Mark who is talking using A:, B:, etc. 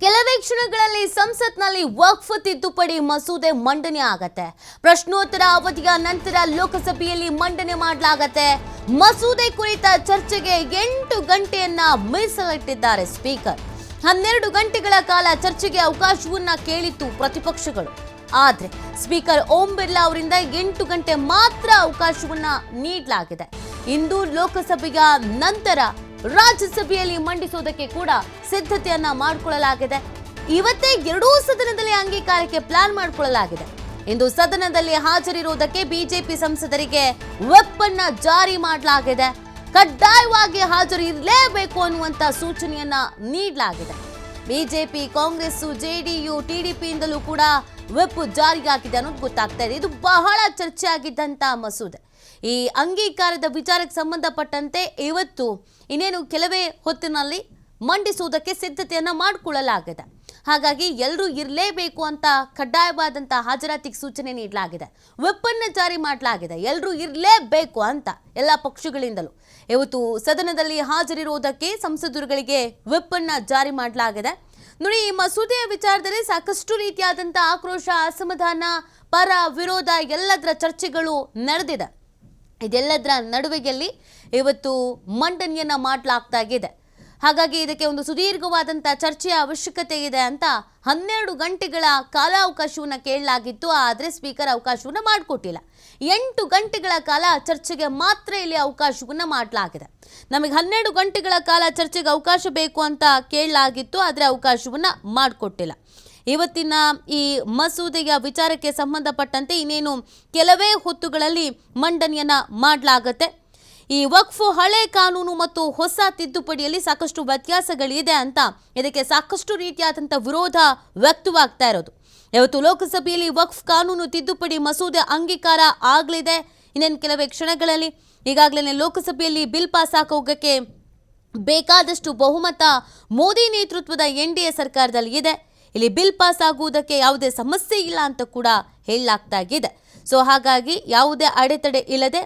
A: ಕೆಲವೇ ಕ್ಷಣಗಳಲ್ಲಿ ಸಂಸತ್ನಲ್ಲಿ ವಕ್ಫ್ ತಿದ್ದುಪಡಿ ಮಸೂದೆ ಮಂಡನೆ ಆಗತ್ತೆ. ಪ್ರಶ್ನೋತ್ತರ ಅವಧಿಯ ನಂತರ ಲೋಕಸಭೆಯಲ್ಲಿ ಮಂಡನೆ ಮಾಡಲಾಗತ್ತೆ. ಮಸೂದೆ ಕುರಿತ ಚರ್ಚೆಗೆ ಎಂಟು ಗಂಟೆಯನ್ನ ಮೀಸಲಿಟ್ಟಿದ್ದಾರೆ ಸ್ಪೀಕರ್. ಹನ್ನೆರಡು ಗಂಟೆಗಳ ಕಾಲ ಚರ್ಚೆಗೆ ಅವಕಾಶವನ್ನ ಕೇಳಿತ್ತು ಪ್ರತಿಪಕ್ಷಗಳು. ಆದ್ರೆ ಸ್ಪೀಕರ್ ಓಂ ಬಿರ್ಲಾ ಅವರಿಂದ ಎಂಟು ಗಂಟೆ ಮಾತ್ರ ಅವಕಾಶವನ್ನ ನೀಡಲಾಗಿದೆ. ಇಂದು ಲೋಕಸಭೆಯ ನಂತರ ರಾಜ್ಯಸಭೆಯಲ್ಲಿ ಮಂಡಿಸೋದಕ್ಕೆ ಕೂಡ ಸಿದ್ಧತೆಯನ್ನ ಮಾಡಿಕೊಳ್ಳಲಾಗಿದೆ. ಇವತ್ತೇ ಎರಡೂ ಸದನದಲ್ಲಿ ಅಂಗೀಕಾರಕ್ಕೆ ಪ್ಲಾನ್ ಮಾಡಿಕೊಳ್ಳಲಾಗಿದೆ. ಇಂದು ಸದನದಲ್ಲಿ ಹಾಜರಿರುವುದಕ್ಕೆ ಬಿಜೆಪಿ ಸಂಸದರಿಗೆ ವೆಪ್ಪನ್ನ ಜಾರಿ ಮಾಡಲಾಗಿದೆ. ಕಡ್ಡಾಯವಾಗಿ ಹಾಜರಿರಲೇಬೇಕು ಅನ್ನುವಂತ ಸೂಚನೆಯನ್ನ ನೀಡಲಾಗಿದೆ. ಬಿಜೆಪಿ ಕಾಂಗ್ರೆಸ್ ಜೆಡಿಯು ಟಿಡಿಪಿಯಿಂದಲೂ ಕೂಡ ವಿಪ್ ಜಾರಿಯಾಗಿದೆ ಅನ್ನೋದು ಗೊತ್ತಾಗ್ತಾ ಇದೆ. ಇದು ಬಹಳ ಚರ್ಚೆ ಮಸೂದೆ. ಈ ಅಂಗೀಕಾರದ ವಿಚಾರಕ್ಕೆ ಸಂಬಂಧಪಟ್ಟಂತೆ ಇವತ್ತು ಇನ್ನೇನು ಕೆಲವೇ ಹೊತ್ತಿನಲ್ಲಿ ಮಂಡಿಸುವುದಕ್ಕೆ ಸಿದ್ಧತೆಯನ್ನ ಮಾಡಿಕೊಳ್ಳಲಾಗಿದೆ. ಹಾಗಾಗಿ ಎಲ್ಲರೂ ಇರಲೇಬೇಕು ಅಂತ ಕಡ್ಡಾಯವಾದಂಥ ಹಾಜರಾತಿಗೆ ಸೂಚನೆ ನೀಡಲಾಗಿದೆ. ವೆಪ್ಪನ್ನ ಜಾರಿ ಮಾಡಲಾಗಿದೆ. ಎಲ್ಲರೂ ಇರಲೇಬೇಕು ಅಂತ ಎಲ್ಲ ಪಕ್ಷಗಳಿಂದಲೂ. ಇವತ್ತು ಸದನದಲ್ಲಿ ಹಾಜರಿರುವುದಕ್ಕೆ ಸಂಸದರುಗಳಿಗೆ ವೆಪ್ಪನ್ನ ಜಾರಿ ಮಾಡಲಾಗಿದೆ. ನೋಡಿ, ಈ ಮಸೂದೆಯ ವಿಚಾರದಲ್ಲಿ ಸಾಕಷ್ಟು ರೀತಿಯಾದಂಥ ಆಕ್ರೋಶ, ಅಸಮಾಧಾನ, ಪರ ವಿರೋಧ ಎಲ್ಲದರ ಚರ್ಚೆಗಳು ನಡೆದಿದೆ. ಇದೆಲ್ಲದರ ನಡುವೆಯಲ್ಲಿ ಇವತ್ತು ಮಂಡನೆಯನ್ನು ಮಾಡಲಾಗ್ತಾ ಮಾಡಲಾಗ್ತಾಗಿದೆ ಹಾಗಾಗಿ ಇದಕ್ಕೆ ಒಂದು ಸುದೀರ್ಘವಾದಂಥ ಚರ್ಚೆಯ ಅವಶ್ಯಕತೆ ಇದೆ ಅಂತ ಹನ್ನೆರಡು ಗಂಟೆಗಳ ಕಾಲಾವಕಾಶವನ್ನು ಕೇಳಲಾಗಿತ್ತು, ಆದರೆ ಸ್ಪೀಕರ್ ಅವಕಾಶವನ್ನು ಮಾಡಿಕೊಟ್ಟಿಲ್ಲ. ಎಂಟು ಗಂಟೆಗಳ ಕಾಲ ಚರ್ಚೆಗೆ ಮಾತ್ರ ಇಲ್ಲಿ ಅವಕಾಶವನ್ನು ಮಾಡಲಾಗಿದೆ. ನಮಗೆ ಹನ್ನೆರಡು ಗಂಟೆಗಳ ಕಾಲ ಚರ್ಚೆಗೆ ಅವಕಾಶ ಬೇಕು ಅಂತ ಕೇಳಲಾಗಿತ್ತು, ಆದರೆ ಅವಕಾಶವನ್ನು ಮಾಡಿಕೊಟ್ಟಿಲ್ಲ. ಇವತ್ತಿನ ಈ ಮಸೂದೆಯ ವಿಚಾರಕ್ಕೆ ಸಂಬಂಧಪಟ್ಟಂತೆ ಇನ್ನೇನು ಕೆಲವೇ ಹೊತ್ತುಗಳಲ್ಲಿ ಮಂಡನೆಯನ್ನು ಮಾಡಲಾಗತ್ತೆ. ಈ ವಕ್ಫ್ ಹಳೆ ಕಾನೂನು ಮತ್ತು ಹೊಸ ತಿದ್ದುಪಡಿಯಲ್ಲಿ ಸಾಕಷ್ಟು ವ್ಯತ್ಯಾಸಗಳಿದೆ ಅಂತ ಇದಕ್ಕೆ ಸಾಕಷ್ಟು ರೀತಿಯಾದಂಥ ವಿರೋಧ ವ್ಯಕ್ತವಾಗ್ತಾ ಇರೋದು. ಇವತ್ತು ಲೋಕಸಭೆಯಲ್ಲಿ ವಕ್ಫ್ ಕಾನೂನು ತಿದ್ದುಪಡಿ ಮಸೂದೆ ಅಂಗೀಕಾರ ಆಗಲಿದೆ. ಇನ್ನೇನು ಕೆಲವೇ ಕ್ಷಣಗಳಲ್ಲಿ ಈಗಾಗಲೇ ಲೋಕಸಭೆಯಲ್ಲಿ ಬಿಲ್ ಪಾಸ್ ಹಾಕೋಗಕ್ಕೆ ಬೇಕಾದಷ್ಟು ಬಹುಮತ ಮೋದಿ ನೇತೃತ್ವದ ಎನ್ ಡಿ ಎ ಸರ್ಕಾರದಲ್ಲಿ ಇದೆ. ಇಲ್ಲಿ ಬಿಲ್ ಪಾಸ್ ಆಗುವುದಕ್ಕೆ ಯಾವುದೇ ಸಮಸ್ಯೆ ಇಲ್ಲ ಅಂತ ಕೂಡ ಹೇಳಲಾಗ್ತಾ ಇದೆ. ಸೊ ಹಾಗಾಗಿ ಯಾವುದೇ ಅಡೆತಡೆ ಇಲ್ಲದೆ